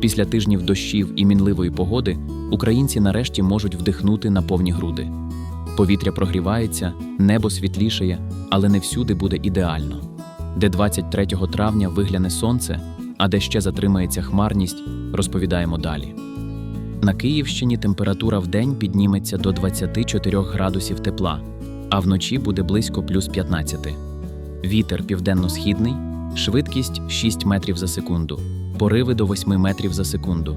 Після тижнів дощів і мінливої погоди українці нарешті можуть вдихнути на повні груди. Повітря прогрівається, небо світлішає, але не всюди буде ідеально. Де 23 травня вигляне сонце, а де ще затримається хмарність, розповідаємо далі. На Київщині температура в день підніметься до 24 градусів тепла, а вночі буде близько плюс 15. Вітер південно-східний, швидкість 6 метрів за секунду, пориви до 8 метрів за секунду.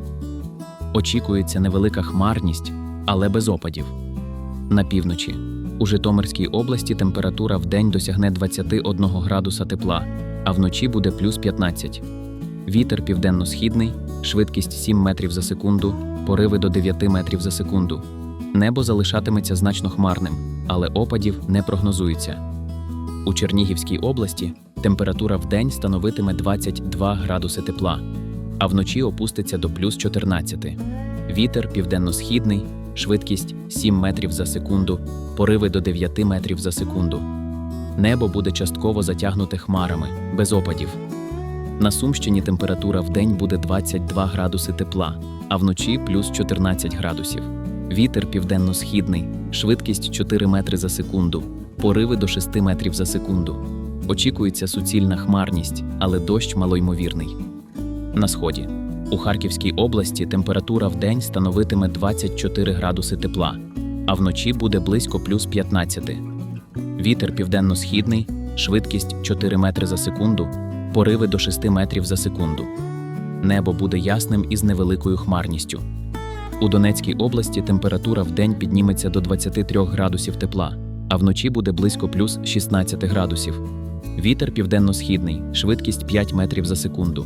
Очікується невелика хмарність, але без опадів. На півночі. У Житомирській області температура в день досягне 21 градуса тепла, а вночі буде плюс 15. Вітер південно-східний, швидкість 7 метрів за секунду, пориви до 9 метрів за секунду. Небо залишатиметься значно хмарним, але опадів не прогнозується. У Чернігівській області температура в день становитиме 22 градуси тепла, а вночі опуститься до плюс 14. Вітер південно-східний, швидкість 7 метрів за секунду, пориви до 9 метрів за секунду. Небо буде частково затягнуте хмарами, без опадів. На Сумщині температура в день буде 22 градуси тепла, а вночі плюс 14 градусів. Вітер південно-східний, швидкість 4 метри за секунду, пориви до 6 метрів за секунду. Очікується суцільна хмарність, але дощ малоймовірний. На сході. У Харківській області температура в день становитиме 24 градуси тепла, а вночі буде близько плюс 15. Вітер південно-східний, швидкість 4 метри за секунду, пориви до 6 метрів за секунду. Небо буде ясним із невеликою хмарністю. У Донецькій області температура в день підніметься до 23 градусів тепла, а вночі буде близько плюс 16 градусів. Вітер південно-східний, швидкість 5 метрів за секунду.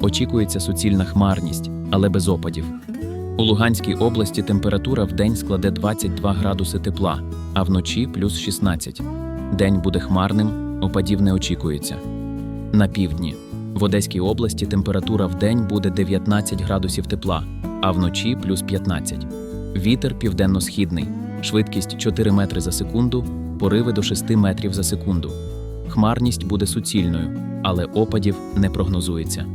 Очікується суцільна хмарність, але без опадів. У Луганській області температура в день складе 22 градуси тепла, а вночі плюс 16. День буде хмарним, опадів не очікується. На півдні. В Одеській області температура в день буде 19 градусів тепла, а вночі плюс 15. Вітер південно-східний, швидкість 4 метри за секунду, пориви до 6 метрів за секунду. Хмарність буде суцільною, але опадів не прогнозується.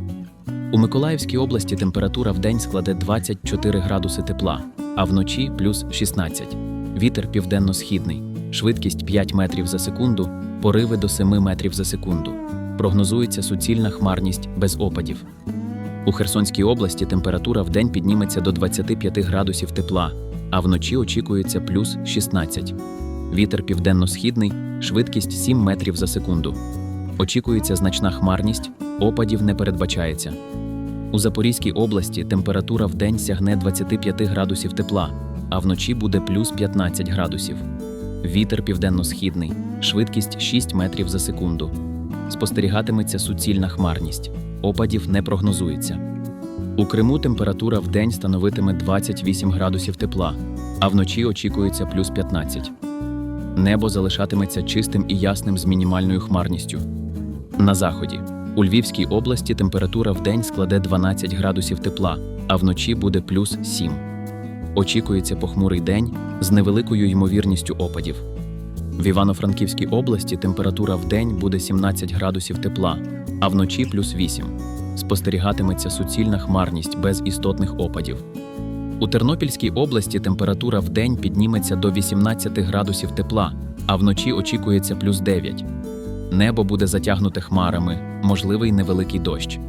У Миколаївській області температура в день складе 24 градуси тепла, а вночі плюс 16. Вітер південно-східний, швидкість 5 метрів за секунду, пориви до 7 метрів за секунду. Прогнозується суцільна хмарність без опадів. У Херсонській області температура в день підніметься до 25 градусів тепла, а вночі очікується плюс 16. Вітер південно-східний, швидкість 7 метрів за секунду. Очікується значна хмарність, опадів не передбачається. У Запорізькій області температура в день сягне 25 градусів тепла, а вночі буде плюс 15 градусів. Вітер південно-східний, швидкість 6 метрів за секунду. Спостерігатиметься суцільна хмарність, опадів не прогнозується. У Криму температура в день становитиме 28 градусів тепла, а вночі очікується плюс 15. Небо залишатиметься чистим і ясним з мінімальною хмарністю. На заході. У Львівській області температура в день складе 12 градусів тепла, а вночі буде плюс 7. Очікується похмурий день з невеликою ймовірністю опадів. В Івано-Франківській області температура в день буде 17 градусів тепла, а вночі плюс 8. Спостерігатиметься суцільна хмарність без істотних опадів. У Тернопільській області температура в день підніметься до 18 градусів тепла, а вночі очікується плюс 9. Небо буде затягнуте хмарами, можливий невеликий дощ.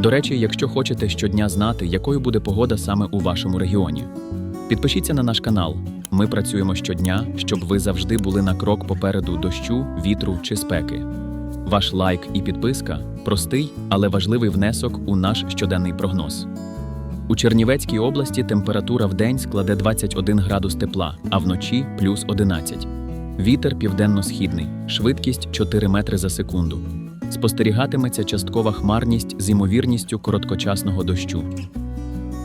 До речі, якщо хочете щодня знати, якою буде погода саме у вашому регіоні, підпишіться на наш канал. Ми працюємо щодня, щоб ви завжди були на крок попереду дощу, вітру чи спеки. Ваш лайк і підписка простий, але важливий внесок у наш щоденний прогноз. У Чернівецькій області температура в день складе 21 градус тепла, а вночі плюс 11. Вітер південно-східний, швидкість 4 метри за секунду. Спостерігатиметься часткова хмарність з ймовірністю короткочасного дощу.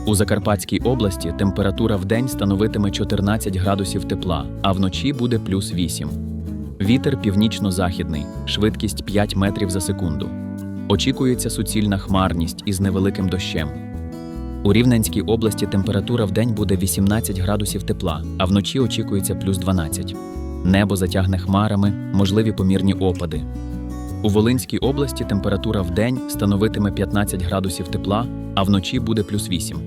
У Закарпатській області температура в день становитиме 14 градусів тепла, а вночі буде плюс 8. Вітер північно-західний, швидкість 5 метрів за секунду. Очікується суцільна хмарність із невеликим дощем. У Рівненській області температура в день буде 18 градусів тепла, а вночі очікується плюс 12. Небо затягне хмарами, можливі помірні опади. У Волинській області температура в день становитиме 15 градусів тепла, а вночі буде плюс 8.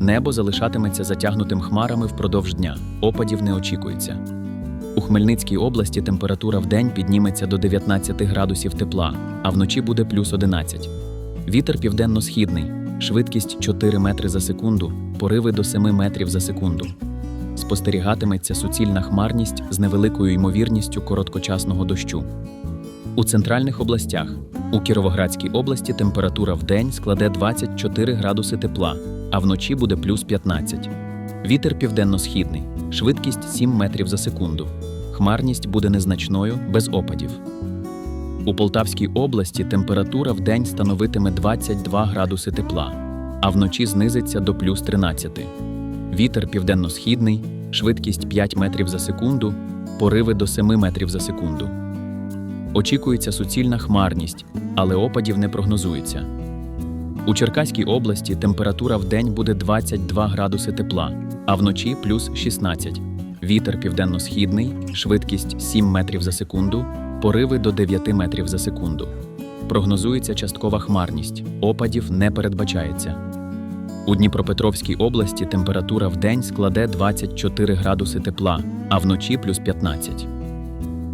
Небо залишатиметься затягнутим хмарами впродовж дня. Опадів не очікується. У Хмельницькій області температура в день підніметься до 19 градусів тепла, а вночі буде плюс 11. Вітер південно-східний, швидкість 4 метри за секунду, пориви до 7 метрів за секунду. Спостерігатиметься суцільна хмарність з невеликою ймовірністю короткочасного дощу. У центральних областях у Кіровоградській області температура в день складе 24 градуси тепла, а вночі буде плюс 15. Вітер південно-східний, швидкість 7 метрів за секунду. Хмарність буде незначною, без опадів. У Полтавській області температура в день становитиме 22 градуси тепла, а вночі знизиться до плюс 13. Вітер південно-східний, швидкість 5 метрів за секунду, пориви до 7 метрів за секунду. Очікується суцільна хмарність, але опадів не прогнозується. У Черкаській області температура в день буде 22 градуси тепла, а вночі плюс 16. Вітер південно-східний, швидкість 7 метрів за секунду, пориви до 9 метрів за секунду. Прогнозується часткова хмарність, опадів не передбачається. У Дніпропетровській області температура в день складе 24 градуси тепла, а вночі плюс 15.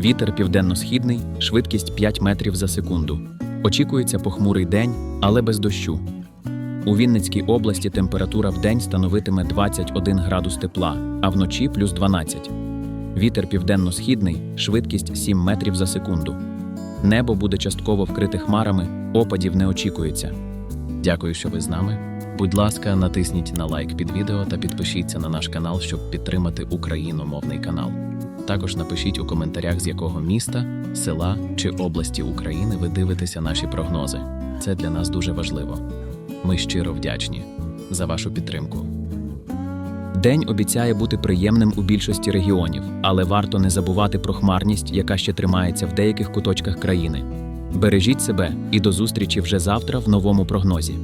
Вітер південно-східний, швидкість 5 метрів за секунду. Очікується похмурий день, але без дощу. У Вінницькій області температура в день становитиме 21 градус тепла, а вночі плюс 12. Вітер південно-східний, швидкість 7 метрів за секунду. Небо буде частково вкрите хмарами, опадів не очікується. Дякую, що ви з нами. Будь ласка, натисніть на лайк під відео та підпишіться на наш канал, щоб підтримати україномовний канал. Також напишіть у коментарях, з якого міста, села чи області України ви дивитеся наші прогнози. Це для нас дуже важливо. Ми щиро вдячні за вашу підтримку. День обіцяє бути приємним у більшості регіонів, але варто не забувати про хмарність, яка ще тримається в деяких куточках країни. Бережіть себе і до зустрічі вже завтра в новому прогнозі.